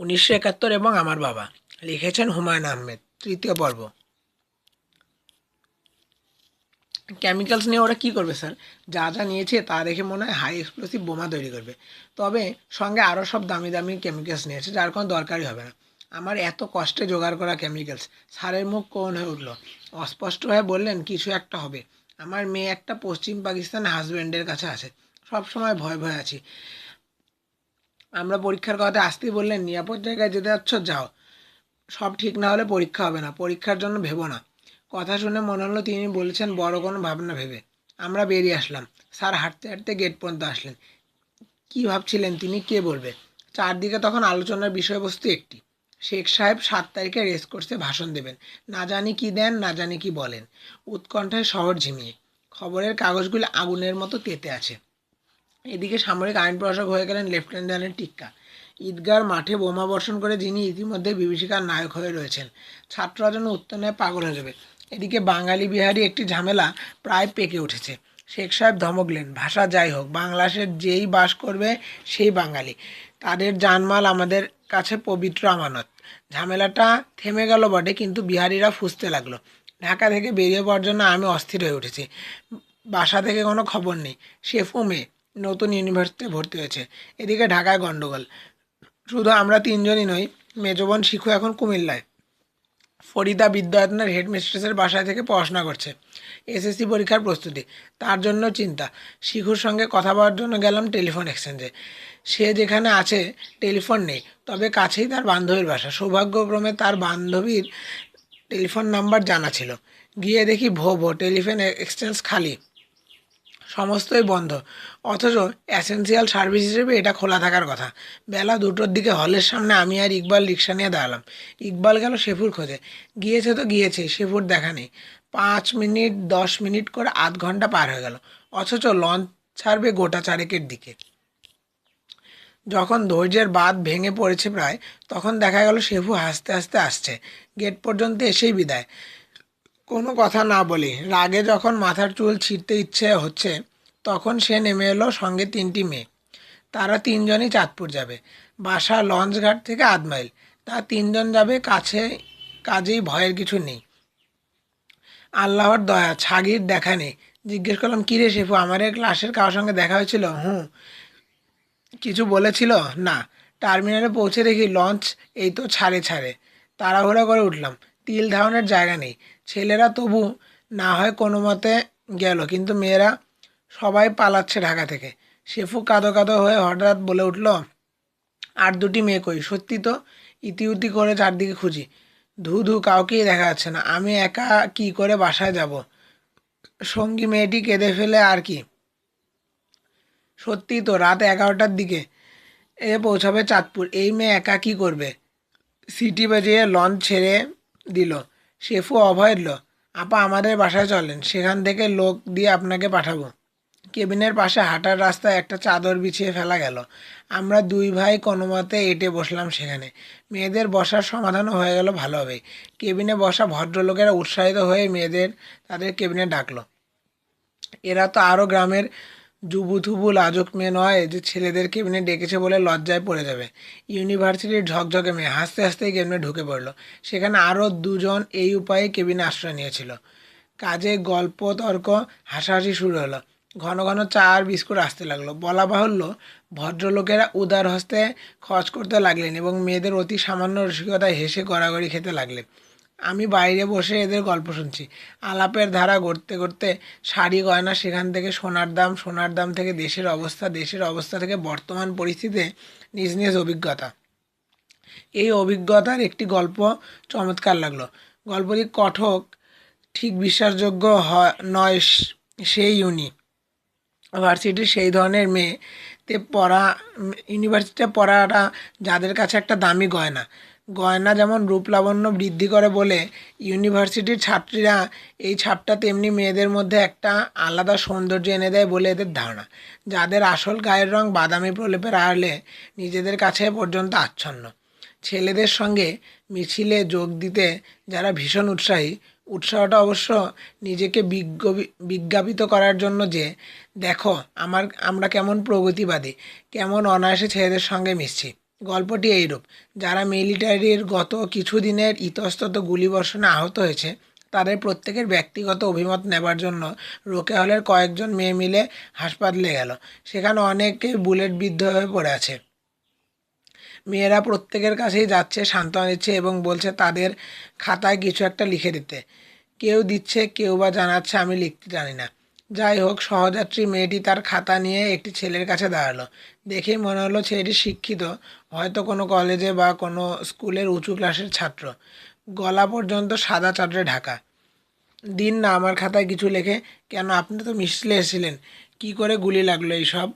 উনিশশো একাত্তর এবং আমার বাবা লিখেছেন হুমায়ুন আহমেদ, তৃতীয় পর্ব। কেমিক্যালস নিয়ে ওরা কী করবে স্যার? যা যা নিয়েছে তা দেখে মনে হয় হাই এক্সপ্লোসিভ বোমা তৈরি করবে। তবে সঙ্গে আরও সব দামি দামি কেমিক্যালস নিয়েছে, যার কোনো দরকারই হবে না। আমার এত কষ্টে জোগাড় করা কেমিক্যালস, স্যারের মুখ কোন হয়ে উঠল? অস্পষ্টভাবে বললেন, কিছু একটা হবে। আমার মেয়ে একটা পশ্চিম পাকিস্তান হাজব্যান্ডের কাছে আছে। সব সময় ভয় ভয় আছি। আমরা পরীক্ষার কথা আসতেই বললেন, নিরাপদ জায়গায় যেতে যাচ্ছ, যাও। সব ঠিক না হলে পরীক্ষা হবে না, পরীক্ষার জন্য ভেবো না। কথা শুনে মনে হলো তিনি বলেছেন, বড় কোনো ভাবনা ভেবে। আমরা বেরিয়ে আসলাম। স্যার হাঁটতে হাঁটতে গেট পর্যন্ত আসলেন। কি ভাবছিলেন তিনি, কে বলবে? চারদিকে তখন আলোচনার বিষয়বস্তু একটি। শেখ সাহেব সাত তারিখে রেস কোর্সে ভাষণ দেবেন। না জানি কি দেন, না জানি কি বলেন। উৎকণ্ঠায় শহর ঝিমিয়ে। খবরের কাগজগুলো আগুনের মতো তেতে আছে। এদিকে সামরিক আইন প্রশাসক হয়ে গেলেন লেফটেন্যান্ট জেনারেল টিক্কা। ঈদগার মাঠে বোমা বর্ষণ করে যিনি ইতিমধ্যে বিভীষিকার নায়ক হয়ে রয়েছেন। ছাত্ররা যেন উত্তনায় পাগল হয়ে যাবে। এদিকে বাঙালি বিহারি একটি ঝামেলা প্রায় পেকে উঠেছে। শেখ সাহেব ধমকলেন ভাষা যাই হোক বাংলাদেশের যেই বাস করবে সেই বাঙালি। তাদের জানমাল আমাদের কাছে পবিত্র আমানত। ঝামেলাটা থেমে গেল বটে, কিন্তু বিহারিরা ফুসতে লাগল। ঢাকা থেকে বেরিয়ে পড়ার জন্য আমি অস্থির হয়ে উঠেছি। বাসা থেকে কোনো খবর নেই। শেফু মেয়ে। নতুন ইউনিভার্সিটিতে ভর্তি হয়েছে। এদিকে ঢাকায় গণ্ডগোল শুধু আমরা তিনজনই নই, মেজবন শিখু এখন কুমিল্লায়। ফরিদা বিদ্যায়তনের হেডমিস্ট্রেসের বাসায় থেকে পড়াশোনা করছে। এসএসসি পরীক্ষার প্রস্তুতি। তার জন্য চিন্তা। শিখুর সঙ্গে কথা বলার জন্য গেলাম টেলিফোন এক্সচেঞ্জে। সে যেখানে আছে, টেলিফোন নেই। তবে কাছেই তার বান্ধবীর বাসা। সৌভাগ্যক্রমে তার বান্ধবীর টেলিফোন নাম্বার জানা ছিল। গিয়ে দেখি ভো ভো টেলিফোন এক্সচেঞ্জ খালি। সমস্তই বন্ধ। অথচ অ্যাসেন্সিয়াল সার্ভিস হিসেবে এটা খোলা থাকার কথা। বেলা দুটোর দিকে হলের সামনে আমি আর ইকবাল রিক্সা নিয়ে দাঁড়ালাম। ইকবাল গেল শেফুর খোঁজে। গিয়েছে তো গিয়েছে, শেফুর দেখা নেই। পাঁচ মিনিট, দশ মিনিট করে আধ ঘণ্টা পার হয়ে গেল। অথচ লঞ্চ ছাড়বে গোটা চারেকের দিকে। যখন ধৈর্যের বাঁধ ভেঙে পড়েছে প্রায়, তখন দেখা গেল শেফু হাসতে হাসতে আসছে। গেট পর্যন্ত এসেই বিদায়। কোনো কথা না বলি রাগে যখন মাথার চুল ছিঁড়তে ইচ্ছে হচ্ছে, তখন সে নেমে এলো সঙ্গে তিনটি মেয়ে। তারা তিনজনই চাঁদপুর যাবে। বাসা লঞ্চঘাট থেকে আধ মাইল। তা তিনজন যাবে কাছে, কাজেই ভয়ের কিছু নেই। আল্লাহর দয়া, ছাগির দেখা নেই। জিজ্ঞেস করলাম কিরে শেফু, আমার ক্লাসের কারোর সঙ্গে দেখা হয়েছিল? হুম, কিছু বলেছিল? না। টার্মিনালে পৌঁছে দেখি, লঞ্চ এই তো ছাড়ে ছাড়ে। তাড়াহুড়া করে উঠলাম। তিল ধারণের জায়গা নেই। ছেলেরা তবু না হয় কোনো মতে গেল, কিন্তু মেয়েরা সবাই পালাচ্ছে ঢাকা থেকে। শেফু কাঁদো কাঁদো হয়ে হঠাৎ বলে উঠল, আর দুটি মেয়ে কই? সত্যি তো ইতিউতি করে চারদিকে খুঁজি। ধু ধু, কাউকেই দেখা যাচ্ছে না। আমি একা কি করে বাসায় যাব? সঙ্গী মেয়েটি কেঁদে ফেলে আর কি। সত্যি তো, রাত এগারোটার দিকে এ পৌঁছাবে চাঁদপুর। এই মেয়ে একা কী করবে? সিটি বাজিয়ে লঞ্চ ছেড়ে দিল। শেফু অভয় দিল আপা আমাদের বাসায় চলেন, সেখান থেকে লোক দিয়ে আপনাকে পাঠাবো। কেবিনের পাশে হাঁটার রাস্তায় একটা চাদর বিছিয়ে ফেলা গেল। আমরা দুই ভাই কোনো মতে এঁটে বসলাম সেখানে। মেয়েদের বসার সমাধানও হয়ে গেল ভালোভাবেই। কেবিনে বসা ভদ্রলোকেরা উৎসাহিত হয়ে মেয়েদের, তাদের কেবিনে ডাকলো। এরা তো আরও গ্রামের জুবুথুবু লাজুক মেয়ে নয়, যে ছেলেদের কেবিনে ডেকেছে বলে লজ্জায় পড়ে যাবে। ইউনিভার্সিটির ঝকঝকে মেয়ে হাসতে হাসতেই কেবিনে ঢুকে পড়ল। সেখানে আরও দুজন এই উপায়ে কেবিনে আশ্রয় নিয়েছিল। কাজে গল্প, তর্ক, হাসাহাসি শুরু হলো। ঘন ঘন চা আর বিস্কুট আসতে লাগল। বলা বাহুল্য, ভদ্রলোকেরা উদার হস্তে খরচ করতে লাগলেন এবং মেয়েদের অতি সামান্য রসিকতায় হেসে গড়াগড়ি খেতে লাগলেন। আমি বাইরে বসে এদের গল্প শুনছি। আলাপের ধারা গড়তে গড়তে শাড়ি গয়না সেখান থেকে সোনার দাম সোনার দাম থেকে দেশের অবস্থা দেশের অবস্থা থেকে বর্তমান পরিস্থিতিতে নিজ নিজ অভিজ্ঞতা। এই অভিজ্ঞতার একটি গল্প চমৎকার লাগল। গল্পটি কঠোক ঠিক বিশ্বাসযোগ্য নয় সেই ইউনি ইউনিভার্সিটির সেই ধরনের মেয়েতে পড়া, ইউনিভার্সিটিতে পড়াটা যাদের কাছে একটা দামি গয়না। গয়না যেমন রূপলাবণ্য বৃদ্ধি করে বলে ইউনিভার্সিটির ছাত্রীরা, এই ছাপটা তেমনি মেয়েদের মধ্যে একটা আলাদা সৌন্দর্য এনে দেয় বলে এদের ধারণা। যাদের আসল গায়ের রং বাদামি প্রলেপের আড়লে নিজেদের কাছে পর্যন্ত আচ্ছন্ন। ছেলেদের সঙ্গে মিছিলে যোগ দিতে যারা ভীষণ উৎসাহী, উৎসাহটা অবশ্য নিজেকে বিজ্ঞাপিত করার জন্য যে, দেখো, আমার, আমরা কেমন প্রগতিবাদী, কেমন অনায়াসে ছেলেদের সঙ্গে মিশছি। গল্পটি এইরূপ। যারা মিলিটারির গত কিছুদিনের ইতস্তত গুলিবর্ষণে আহত হয়েছে, তাদের প্রত্যেকের ব্যক্তিগত অভিমত নেবার জন্য রোকে হলের কয়েকজন মেয়ে মিলে হাসপাতালে গেল। সেখানে অনেকে বুলেট বিদ্ধ হয়ে পড়ে আছে। মেয়েরা প্রত্যেকের কাছেই যাচ্ছে, সান্ত্বনা দিচ্ছে এবং বলছে, তাদের খাতায় কিছু একটা লিখে দিতে। কেউ দিচ্ছে, কেউ বা জানাচ্ছে, আমি লিখতে জানি না। যাই হোক, সহযাত্রী মেয়েটি তার খাতা নিয়ে একটি ছেলের কাছে দাঁড়াল। দেখেই মনে হলো ছেলেটি শিক্ষিত, হয়তো কোনো কলেজে বা কোনো স্কুলের উঁচু ক্লাসের ছাত্র। গলা পর্যন্ত সাদা চাদরে ঢাকা। দিন না, আমার খাতায় কিছু লেখে। কেন, আপনি তো মিশলে এসেছিলেন। কী করে গুলি লাগল এইসব?